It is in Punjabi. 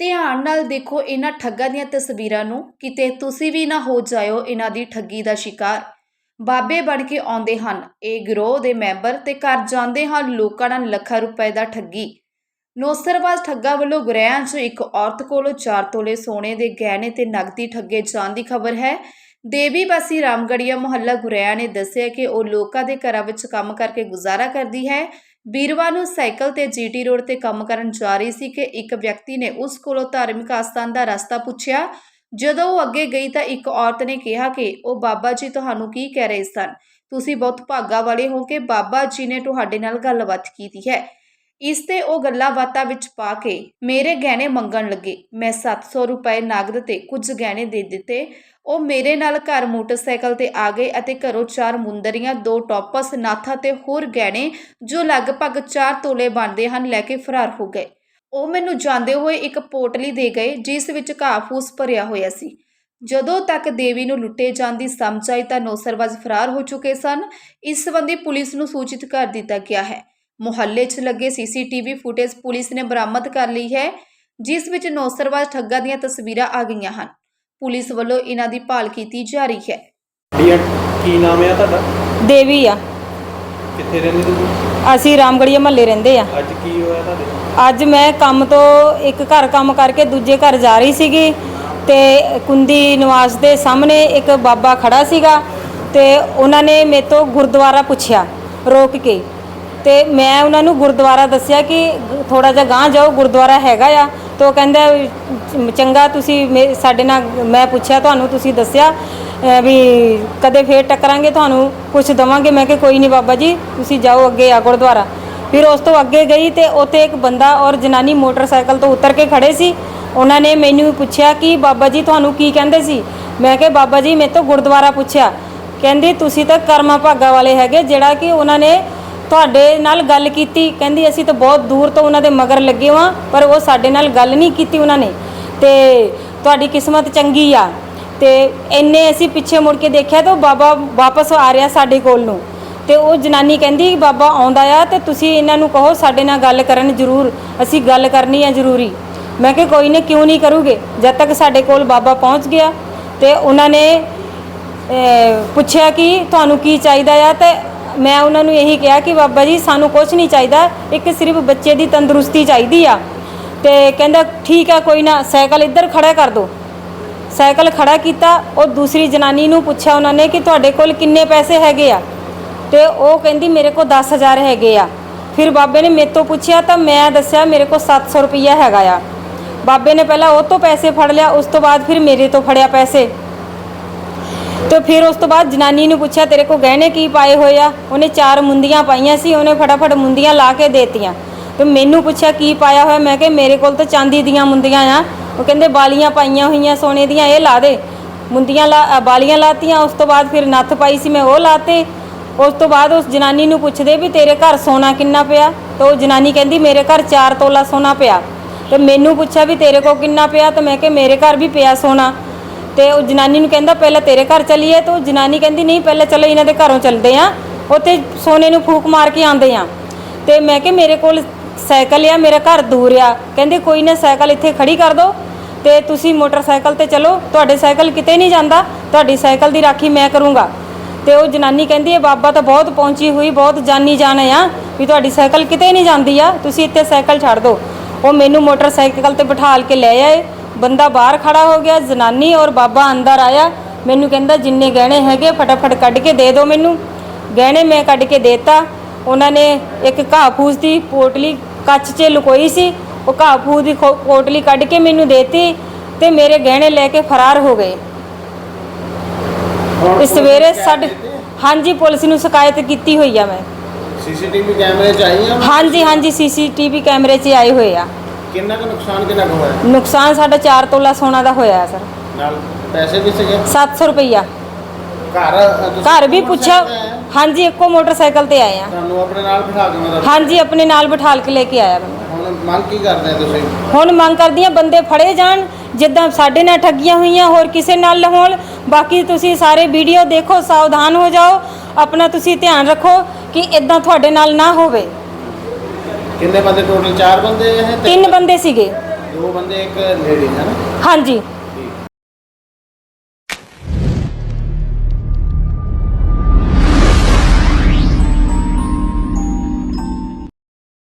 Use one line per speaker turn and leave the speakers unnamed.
ਧਿਆਨ ਨਾਲ ਦੇਖੋ ਇਹਨਾਂ ਠੱਗਾਂ ਦੀਆਂ ਤਸਵੀਰਾਂ ਨੂੰ, ਕਿਤੇ ਤੁਸੀਂ ਵੀ ਨਾ ਹੋ ਜਾਇਓ ਇਹਨਾਂ ਦੀ ਠੱਗੀ ਦਾ ਸ਼ਿਕਾਰ। ਬਾਬੇ ਬਣ ਕੇ ਆਉਂਦੇ ਹਨ, ਇਹ ਗਰੋਹ ਦੇ ਮੈਂਬਰ ਤੇ ਘਰ ਜਾਂਦੇ ਹਨ ਲੋਕਾਂ ਨਾਲ ਲੱਖਾਂ ਰੁਪਏ ਦਾ ਠੱਗੀ। ਨੌਸਰਬਾਜ਼ ਠੱਗਾ ਵੱਲੋਂ ਗੁਰੈਆਂ 'ਚ ਇੱਕ ਔਰਤ ਕੋਲੋਂ 4 ਤੋਲੇ ਸੋਨੇ ਦੇ ਗਹਿਣੇ ਤੇ ਨਗਦੀ ਠੱਗੇ ਜਾਣ ਦੀ ਖਬਰ ਹੈ। ਦੇਵੀ ਬਾਸੀ ਰਾਮਗੜੀਆ ਮੁਹੱਲਾ ਗੁਰੈਆਂ ਨੇ ਦੱਸਿਆ ਕਿ ਉਹ ਲੋਕਾਂ ਦੇ ਘਰਾਂ ਵਿੱਚ ਕੰਮ ਕਰਕੇ ਗੁਜ਼ਾਰਾ ਕਰਦੀ ਹੈ। ਵੀਰਵਾਰ ਨੂੰ ਸਾਈਕਲ ਤੇ ਜੀਟੀ ਰੋਡ ਤੇ ਕੰਮ ਕਰਨ ਜਾ ਰਹੀ ਸੀ ਕਿ ਇੱਕ ਵਿਅਕਤੀ ਨੇ ਉਸ ਕੋਲੋਂ ਧਾਰਮਿਕ ਆਸਥਾਨ ਦਾ ਰਸਤਾ ਪੁੱਛਿਆ। ਜਦੋਂ ਉਹ ਅੱਗੇ ਗਈ ਤਾਂ ਇੱਕ ਔਰਤ ਨੇ ਕਿਹਾ ਕਿ, ਉਹ ਬਾਬਾ ਜੀ ਤੁਹਾਨੂੰ ਕੀ ਕਹਿ ਰਹੇ ਸਨ? ਤੁਸੀਂ ਬਹੁਤ ਭਾਗਾ ਵਾਲੇ ਹੋ ਕਿ ਬਾਬਾ ਜੀ ਨੇ ਤੁਹਾਡੇ ਨਾਲ ਗੱਲਬਾਤ ਕੀਤੀ ਹੈ। ਇਸ ਤੇ ਉਹ ਗੱਲਾਂ ਬਾਤਾਂ ਵਿੱਚ ਪਾ ਕੇ ਮੇਰੇ ਗਹਿਣੇ ਮੰਗਣ ਲੱਗੇ। ਮੈਂ 700 ਰੁਪਏ ਨਗਦ ਤੇ ਕੁਝ ਗਹਿਣੇ ਦੇ ਦਿੱਤੇ। ਉਹ ਮੇਰੇ ਨਾਲ ਘਰ ਮੋਟਰਸਾਈਕਲ ਤੇ ਆ ਗਏ ਅਤੇ ਘਰੋਂ ਚਾਰ ਮੁੰਦਰੀਆਂ, ਦੋ ਟੋਪਸ, ਨਾਥਾ ਤੇ ਹੋਰ ਗਹਿਣੇ, ਜੋ ਲਗਭਗ 4 ਤੋਲੇ ਬਣਦੇ ਹਨ, ਲੈ ਕੇ ਫਰਾਰ ਹੋ ਗਏ। ਉਹ ਮੈਨੂੰ ਜਾਂਦੇ ਹੋਏ ਇੱਕ ਪੋਟਲੀ ਦੇ ਗਏ, ਜਿਸ ਵਿੱਚ ਘਾਹ ਫੂਸ ਭਰਿਆ ਹੋਇਆ ਸੀ। ਜਦੋਂ ਤੱਕ ਦੇਵੀ ਨੂੰ ਲੁੱਟੇ ਜਾਣ ਦੀ ਸਮਝ ਆਈ ਤਾਂ ਨੌਸਰਵਾਜ ਫਰਾਰ ਹੋ ਚੁੱਕੇ ਸਨ। ਇਸ ਸੰਬੰਧੀ ਪੁਲਿਸ ਨੂੰ ਸੂਚਿਤ ਕਰ ਦਿੱਤਾ ਗਿਆ ਹੈ। ਮੁਹੱਲੇ 'ਚ ਲੱਗੇ ਸੀਸੀਟੀਵੀ ਫੁਟੇਜ ਪੁਲਿਸ ਨੇ ਬਰਾਮਦ ਕਰ ਲਈ ਹੈ ਜਿਸ ਵਿੱਚ ਨੌਸਰਵਾਜ ਠੱਗਾਂ ਦੀਆਂ ਤਸਵੀਰਾਂ ਆ ਗਈਆਂ ਹਨ। ਪੁਲਿਸ ਵੱਲੋਂ ਇਹਨਾਂ ਦੀ ਭਾਲ ਕੀਤੀ ਜਾ ਰਹੀ ਹੈ।
ਕੀ ਨਾਮ ਹੈ ਤੁਹਾਡਾ?
ਦੇਵੀ ਆ।
ਕਿੱਥੇ ਰਹਿੰਦੇ ਤੁਸੀਂ?
ਅਸੀਂ ਰਾਮਗੜੀਆ ਮਹੱਲੇ ਰਹਿੰਦੇ ਆ।
ਅੱਜ ਕੀ ਹੋਇਆ ਤੁਹਾਡੇ?
ਅੱਜ ਮੈਂ ਕੰਮ ਤੋਂ ਇੱਕ ਘਰ ਕੰਮ ਕਰਕੇ ਦੂਜੇ ਘਰ ਜਾ ਰਹੀ ਸੀਗੀ ਤੇ ਕੁੰਦੀ ਨਿਵਾਸ ਦੇ ਸਾਹਮਣੇ ਇੱਕ ਬਾਬਾ ਖੜਾ ਸੀਗਾ ਤੇ ਉਹਨਾਂ ਨੇ ਮੇਰੇ ਤੋਂ ਗੁਰਦੁਆਰਾ ਪੁੱਛਿਆ ਰੋਕ ਕੇ। ਤੇ ਮੈਂ ਉਹਨਾਂ ਨੂੰ ਗੁਰਦੁਆਰਾ ਦੱਸਿਆ ਕਿ ਥੋੜਾ ਜਿਹਾ ਗਾਂਹ ਜਾਓ, ਗੁਰਦੁਆਰਾ ਹੈਗਾ ਆ। ਤੇ ਉਹ ਕਹਿੰਦਾ, ਚੰਗਾ ਤੁਸੀਂ ਮੇ- ਸਾਡੇ ਨਾਲ ਮੈਂ ਪੁੱਛਿਆ, ਤੁਹਾਨੂੰ ਤੁਸੀਂ ਦੱਸਿਆ ਵੀ ਕਦੇ ਫੇਰ ਟੱਕਰਾਂਗੇ ਤੁਹਾਨੂੰ ਕੁਝ ਦਵਾਂਗੇ। ਮੈਂ ਕਿ ਕੋਈ ਨਹੀਂ ਬਾਬਾ ਜੀ, ਤੁਸੀਂ ਜਾਓ ਅੱਗੇ ਆ ਗੁਰਦੁਆਰਾ। ਫਿਰ ਉਸ ਤੋਂ ਅੱਗੇ ਗਈ ਤੇ ਉੱਥੇ ਇੱਕ ਬੰਦਾ ਔਰ ਜਨਾਨੀ ਮੋਟਰਸਾਈਕਲ ਤੋਂ ਉਤਰ ਕੇ ਖੜੇ ਸੀ। ਉਹਨਾਂ ਨੇ ਮੈਨੂੰ ਪੁੱਛਿਆ ਕਿ, ਬਾਬਾ ਜੀ, ਤੁਹਾਨੂੰ ਕੀ ਕਹਿੰਦੇ ਸੀ? ਮੈਂ ਕਿਹਾ, ਬਾਬਾ ਜੀ ਮੇਰੇ ਤੋਂ ਗੁਰਦੁਆਰਾ ਪੁੱਛਿਆ। ਕਹਿੰਦੀ, ਤੁਸੀਂ ਤਾਂ ਕਰਮਾ ਭਾਗਾ ਵਾਲੇ ਹੈਗੇ, ਜਿਹੜਾ ਕਿ ਉਹਨਾਂ ਨੇ ਤੁਹਾਡੇ ਨਾਲ ਗੱਲ ਕੀਤੀ, ਕਹਿੰਦੀ ਅਸੀਂ ਤਾਂ ਬਹੁਤ ਦੂਰ ਤੋਂ ਉਹਨਾਂ ਦੇ ਮਗਰ ਲੱਗੇ ਹਾਂ ਪਰ ਉਹ ਸਾਡੇ ਨਾਲ ਗੱਲ ਨਹੀਂ ਕੀਤੀ ਉਹਨਾਂ ਨੇ। ਤੇ ਤੁਹਾਡੀ ਕਿਸਮਤ ਚੰਗੀ ਆ। ਤੇ ਇੰਨੇ ਅਸੀਂ ਪਿੱਛੇ ਮੁੜ ਕੇ ਦੇਖਿਆ ਤਾਂ ਉਹ ਬਾਬਾ ਵਾਪਸ ਆ ਰਿਹਾ ਸਾਡੇ ਕੋਲ ਨੂੰ। ਤੇ ਉਹ ਜਨਾਨੀ ਕਹਿੰਦੀ, ਬਾਬਾ ਆਉਂਦਾ ਆ ਤੇ ਤੁਸੀਂ ਇਹਨਾਂ ਨੂੰ ਕਹੋ ਸਾਡੇ ਨਾਲ ਗੱਲ ਕਰਨ ਜ਼ਰੂਰ, ਅਸੀਂ ਗੱਲ ਕਰਨੀ ਆ ਜ਼ਰੂਰੀ। ਮੈਂ ਕਿਹਾ, ਕੋਈ ਨਹੀਂ, ਕਿਉਂ ਨਹੀਂ ਕਰੂਗੇ? ਜਦ ਤੱਕ ਸਾਡੇ ਕੋਲ ਬਾਬਾ ਪਹੁੰਚ ਗਿਆ। ਤੇ ਉਹਨਾਂ ਨੇ ਪੁੱਛਿਆ ਕਿ ਤੁਹਾਨੂੰ ਕੀ ਚਾਹੀਦਾ ਆ ਤੇ ਮੈਂ ਉਹਨਾਂ ਨੂੰ ਇਹੀ ਕਿਹਾ ਕਿ ਬਾਬਾ ਜੀ, ਸਾਨੂੰ ਕੁਝ ਨਹੀਂ ਚਾਹੀਦਾ। ਇੱਕ ਸਿਰਫ ਬੱਚੇ ਦੀ ਤੰਦਰੁਸਤੀ ਚਾਹੀਦੀ ਆ। ਤੇ ਕਹਿੰਦਾ, ਠੀਕ ਆ, ਕੋਈ ਨਾ, ਸਾਈਕਲ ਇੱਧਰ ਖੜਾ ਕਰ ਦਿਓ ਸਾਈਕਲ ਖੜਾ ਕੀਤਾ, ਉਹ ਦੂਸਰੀ ਜਨਾਨੀ ਨੂੰ ਪੁੱਛਿਆ ਉਹਨਾਂ ਨੇ ਕਿ ਤੁਹਾਡੇ ਕੋਲ ਕਿੰਨੇ ਪੈਸੇ ਹੈਗੇ ਆ? ਤੇ ਉਹ ਕਹਿੰਦੀ, ਮੇਰੇ ਕੋਲ 10000 ਹੈਗੇ ਆ। ਫਿਰ ਬਾਬੇ ਨੇ ਮੇਰੇ ਤੋਂ ਪੁੱਛਿਆ, ਤਾਂ ਮੈਂ ਦੱਸਿਆ, ਮੇਰੇ ਕੋਲ 700 ਰੁਪਈਆ ਹੈਗਾ ਆ। ਬਾਬੇ ਨੇ ਪਹਿਲਾਂ ਉਹ ਤੋਂ ਪੈਸੇ ਫੜ ਲਿਆ, ਉਸ ਤੋਂ ਬਾਅਦ ਫਿਰ ਮੇਰੇ ਤੋਂ ਫੜਿਆ ਪੈਸੇ। ਤੇ ਫਿਰ ਉਸ ਤੋਂ ਬਾਅਦ ਜਨਾਨੀ ਨੂੰ ਪੁੱਛਿਆ ਤੇਰੇ ਕੋਲ ਗਹਿਣੇ ਕੀ ਪਾਏ ਹੋਏ ਆ? ਉਹਨੇ ਚਾਰ ਮੁੰਦੀਆਂ ਪਾਈਆਂ ਸੀ ਉਹਨੇ ਫਟਾਫਟ ਮੁੰਦੀਆਂ ਲਾ ਕੇ ਦੇਤੀਆਂ। ਤੇ ਮੈਨੂੰ ਪੁੱਛਿਆ ਕੀ ਪਾਇਆ ਹੋਇਆ? ਮੈਂ ਕਿਹਾ ਮੇਰੇ ਕੋਲ ਤਾਂ ਚਾਂਦੀ ਦੀਆਂ ਮੁੰਦੀਆਂ ਆ। ਉਹ ਕਹਿੰਦੇ ਬਾਲੀਆਂ ਪਾਈਆਂ ਹੋਈਆਂ ਸੋਨੇ ਦੀਆਂ ਇਹ ਲਾ ਦੇ। ਮੁੰਦੀਆਂ ਲਾ ਅ, ਬਾਲੀਆਂ ਲਾਤੀਆਂ ਉਸ ਤੋਂ ਬਾਅਦ ਫਿਰ ਨੱਥ ਪਾਈ ਸੀ ਮੈਂ ਉਹ ਲਾਤੇ। ਉਸ ਤੋਂ ਬਾਅਦ ਉਸ ਜਨਾਨੀ ਨੂੰ ਪੁੱਛਦੇ ਵੀ ਤੇਰੇ ਘਰ ਸੋਨਾ ਕਿੰਨਾ ਪਿਆ? ਤਾਂ ਉਹ ਜਨਾਨੀ ਕਹਿੰਦੀ ਮੇਰੇ ਘਰ 4 ਤੋਲਾ ਸੋਨਾ ਪਿਆ। ਤੇ ਮੈਨੂੰ ਪੁੱਛਿਆ ਵੀ ਤੇਰੇ ਕੋਲ ਕਿੰਨਾ ਪਿਆ? ਤਾਂ ਮੈਂ ਕਿਹਾ ਮੇਰੇ ਘਰ ਵੀ ਪਿਆ ਸੋਨਾ। ਤੇ ਉਹ ਜਨਾਨੀ ਨੂੰ ਕਹਿੰਦਾ, ਪਹਿਲਾਂ ਤੇਰੇ ਘਰ ਚਲੀਏ। ਤੇ ਉਹ ਜਨਾਨੀ ਕਹਿੰਦੀ, ਨਹੀਂ, ਪਹਿਲਾਂ ਚਲੋ, ਇਹਨਾਂ ਦੇ ਘਰੋਂ ਚੱਲਦੇ ਆ। ਉੱਥੇ ਸੋਨੇ ਨੂੰ ਫੂਕ ਮਾਰ ਕੇ ਆਉਂਦੇ ਆ। ਤੇ ਮੈਂ ਕਿ ਮੇਰੇ ਕੋਲ ਸਾਈਕਲ ਆ, ਮੇਰਾ ਘਰ ਦੂਰ ਆ। ਕਹਿੰਦੇ, ਕੋਈ ਨਾ, ਸਾਈਕਲ ਇੱਥੇ ਖੜੀ ਕਰ ਦਿਓ ਤੇ ਤੁਸੀਂ ਮੋਟਰਸਾਈਕਲ ਤੇ ਚਲੋ। ਤੁਹਾਡੇ ਸਾਈਕਲ ਕਿਤੇ ਨਹੀਂ ਜਾਂਦਾ। ਤੁਹਾਡੀ ਸਾਈਕਲ ਦੀ ਰਾਖੀ ਮੈਂ ਕਰੂੰਗਾ। ਤੇ ਉਹ ਜਨਾਨੀ ਕਹਿੰਦੀ ਹੈ ਬਾਬਾ ਤਾਂ ਬਹੁਤ ਪਹੁੰਚੀ ਹੋਈ, ਬਹੁਤ ਜਾਨੀ ਜਾਣ ਆ ਵੀ ਤੁਹਾਡੀ ਸਾਈਕਲ ਕਿਤੇ ਨਹੀਂ ਜਾਂਦੀ ਆ। ਤੁਸੀਂ ਇੱਥੇ ਸਾਈਕਲ ਛੱਡ ਦਿਓ ਉਹ ਮੈਨੂੰ ਮੋਟਰਸਾਈਕਲ ਤੇ ਬਿਠਾਲ ਕੇ ਲੈ ਆਏ। ਬੰਦਾ ਬਾਹਰ ਖੜਾ ਹੋ ਗਿਆ ਜਨਾਨੀ ਔਰ ਬਾਬਾ ਅੰਦਰ ਆਇਆ। ਮੈਨੂੰ ਕਹਿੰਦਾ ਜਿੰਨੇ ਗਹਿਣੇ ਹੈਗੇ ਫਟਾਫਟ ਕੱਢ ਕੇ ਦੇ ਦਿਓ ਮੈਨੂੰ। ਗਹਿਣੇ ਮੈਂ ਕੱਢ ਕੇ ਦੇਤਾ। ਉਹਨਾਂ ਨੇ ਇੱਕ ਘਾਹ ਫੂਸ ਦੀ ਪੋਟਲੀ ਕੱਚ 'ਚ ਲੁਕੋਈ ਸੀ। ਉਹ ਘਾਹ ਫੂਸ ਦੀ ਪੋਟਲੀ ਕੱਢ ਕੇ ਮੈਨੂੰ ਦੇਤੀ ਤੇ ਮੇਰੇ ਗਹਿਣੇ ਲੈ ਕੇ ਫਰਾਰ ਹੋ ਗਏ। ਤੇ ਸਵੇਰੇ ਸਾਡੇ ਹਾਂਜੀ ਪੁਲਿਸ ਨੂੰ ਸ਼ਿਕਾਇਤ ਕੀਤੀ ਹੋਈ ਆ ਮੈਂ।
ਸੀਸੀਟੀਵੀ ਕੈਮਰੇ ਚ ਆਈ ਆ?
ਹਾਂਜੀ ਹਾਂਜੀ ਸੀਸੀਟੀਵੀ ਕੈਮਰੇ 'ਚ ਆਏ ਹੋਏ ਆ।
ਕਿੰਨਾ ਕੁ ਨੁਕਸਾਨ ਕਿੰਨਾ ਕੁ ਹੋਇਆ?
ਨੁਕਸਾਨ ਸਾਡਾ 4 ਤੋਲਾ ਸੋਨਾ ਦਾ ਹੋਇਆ ਸਰ।
ਨਾਲ ਪੈਸੇ ਵੀ ਸੀਗੇ?
700 ਰੁਪਈਆ।
ਘਰ ਤੁਸੀਂ
ਘਰ ਵੀ ਪੁੱਛਿਆ? ਹਾਂਜੀ ਇੱਕੋ ਮੋਟਰਸਾਈਕਲ ਤੇ ਆਏ ਆ।
ਤੁਹਾਨੂੰ ਆਪਣੇ ਨਾਲ ਬਿਠਾ ਕੇ ਮਤਲਬ
ਹਾਂਜੀ ਆਪਣੇ ਨਾਲ ਬਿਠਾਲ ਕੇ ਲੈ ਕੇ ਆਇਆ ਮੈਨੂੰ
ਹੁਣ ਮੰਗ ਕੀ ਕਰਦੇ ਆ ਤੁਸੀਂ?
ਹੁਣ ਮੰਗ ਕਰਦੀਆਂ ਬੰਦੇ ਫੜੇ ਜਾਣ ਜਿੱਦਾਂ ਸਾਡੇ ਨਾਲ ਠੱਗੀਆਂ ਹੋਈਆਂ ਹੋਰ ਕਿਸੇ ਨਾਲ ਹੋਣ। ਬਾਕੀ ਤੁਸੀਂ ਸਾਰੇ ਵੀਡੀਓ ਦੇਖੋ ਸਾਵਧਾਨ ਹੋ ਜਾਓ। ਆਪਣਾ ਤੁਸੀਂ ਧਿਆਨ ਰੱਖੋ ਕਿ ਇਦਾਂ ਤੁਹਾਡੇ ਨਾਲ ਨਾ ਹੋਵੇ।
ਕਿੰਨੇ ਬੰਦੇ ਟੋਟਲ ਚਾਰ ਬੰਦੇ ਤੇ
ਤਿੰਨ ਬੰਦੇ ਸੀਗੇ।
ਦੋ ਦੋ ਬੰਦੇ ਇੱਕ ਲੇਡੀ ਹੈ ਨਾ?
ਹਾਂਜੀ।